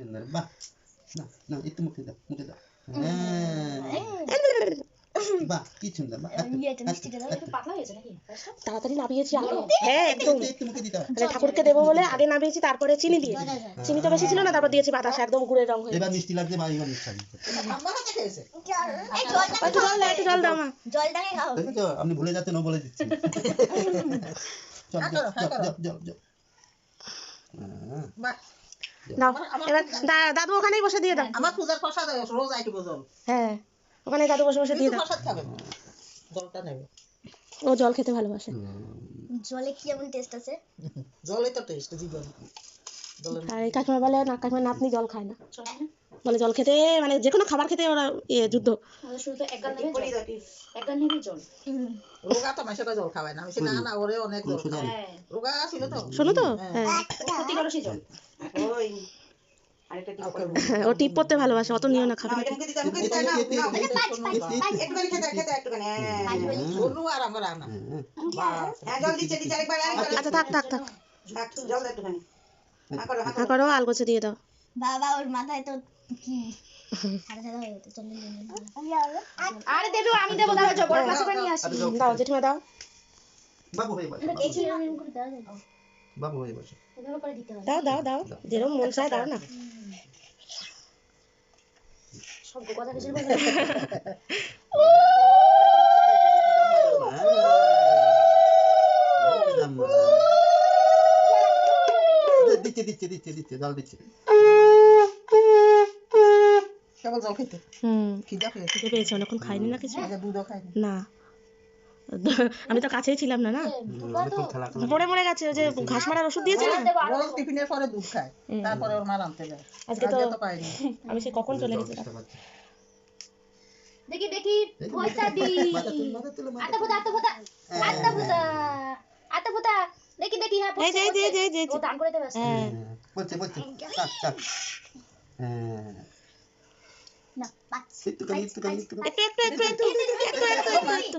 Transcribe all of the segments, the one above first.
সুন্দর বাহ না না একটু মুখে দাও মুখে দাও বাহ কি সুন্দর তাড়াতাড়ি নামিয়েছি আগে হ্যাঁ একদম মানে ঠাকুরকে দেবো বলে আগে নামিয়েছি তারপরে চিনি দিয়ে চিনিটা বেশি ছিল না তারপর দিয়েছি বাতাস একদম গুড়ের রং হয়ে এবার মিষ্টি লাগছে বা এবার মিষ্টি জল দাও একটু জল দাও মা আপনি ভুলে যাচ্ছেন ও বলে দিচ্ছি চল চল চল চল বাহ দাও এবার দাদু ওখানেই বসে দিয়ে দাও। আমার পূজার প্রসাদ রোজ আইটি জল হ্যাঁ ওখানে দাদু বসে বসে দিয়ে দাও। প্রসাদ খাবে। জলটা নেবে। ও জল খেতে ভালোবাসে। জলে কি যেমন টেস্ট আছে? জলই তো টেস্ট জীবন আর এই কাকিমা বলে না কাকিমার নাতনি জল খায় না। বলে জল খেতে মানে যে কোনো খাবার খেতে ওরা ইয়ে যুদ্ধ। শুধু তো এক গাল নেবে জল এক গাল নেবে জল। রোগা তো মাসে জল খাওয়ায় না। আমি না না ওরে অনেক জল খাওয়ায়। হ্যাঁ। রোগা ছিল তো? শোনো তো? হ্যাঁ। ক্ষতি করো সেই জল। ও টিপ পড়তে ভালোবাসে অত নিও না খাবে আচ্ছা দাও বাবু হয়ে বসে দাও দাও দাও। যেরকম মন চায় দাও না। সব কথা কিছু বলবে দিচ্ছে দিচ্ছে দিচ্ছে দিচ্ছে জল দিচ্ছে। কেবল জল খেতে? হুম। খিদা পেয়েছে। অনেকক্ষণ খাইনি না কিছু? দুধও খাইনি। না। আমি তো কাছেই ছিলাম না না? হ্যাঁ, পড়ে মরে গেছে ওই যে ঘাস মারার ওষুধ দিয়েছে না টিফিনের পরে দুধ খায় তারপরে ওর মা আনতে যায়। আজকে তো আমি সে কখন চলে গেছি দেখি দেখি ভোতা দি আটা ভোতা আটা ভোতা আটা ভোতা আটা ভোতা দেখি দেখি হ্যাঁ এই এই এই এই এই ও দান করে দেবে। হ্যাঁ।, হ্যাঁ বলছে বলছে। চাপ চাপ। হ্যাঁ। না বাস একটু একটু একটু একটু একটু একটু একটু।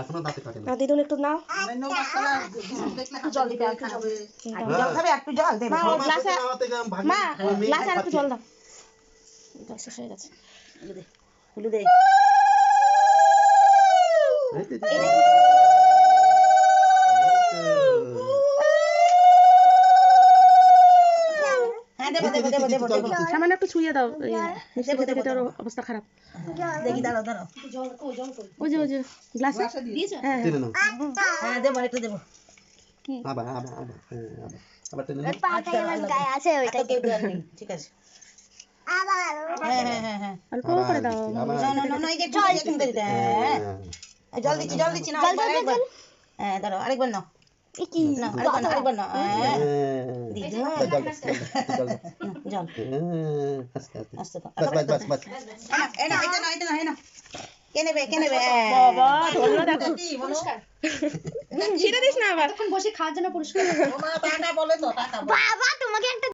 এখনও দাঁতে কাটে না দিদুন একটু নাও। জল দিতে একটু জল খাবে একটু মা গ্লাসে একটু জল দাও। এটা দে সামান্য একটু ছুঁয়ে দাও মিষ্টি খেতে খেতে ওর অবস্থা খারাপ। দেখি দাঁড়াও দাঁড়াও। জল কই জল ওই যে ওই যে গ্লাসে? গ্লাসে দিয়ে দিয়েছ? হ্যাঁ হ্যাঁ। দেবো একটু দেবো। আবার আবার আবার হ্যাঁ, আবার। আবার টেনে নাও। পাটা গেলাম গায়ে আছে ওইটা তো কেউ দেওয়ার নেই ঠিক আছে। আবার হ্যাঁ হ্যাঁ হ্যাঁ হ্যাঁ। অল্প করে দাও। না না না না এই যে জল হ্যাঁ হ্যাঁ। দিচ্ছি জল দিচ্ছি না আরেকবার। আরেকবার হ্যাঁ দাঁড়াও আরেকবার নাও। না আরেকবার নাও আরেকবার নাও হ্যাঁ। হ্যাঁ। দিদি যাও আস্তে আস্তে বাস বাস বাস না কে নেবে কে নেবে বাবা ধরলো দিস না আবার তখন বসে খাওয়ার জন্য পুরস্কার বাবা তোমাকে একটা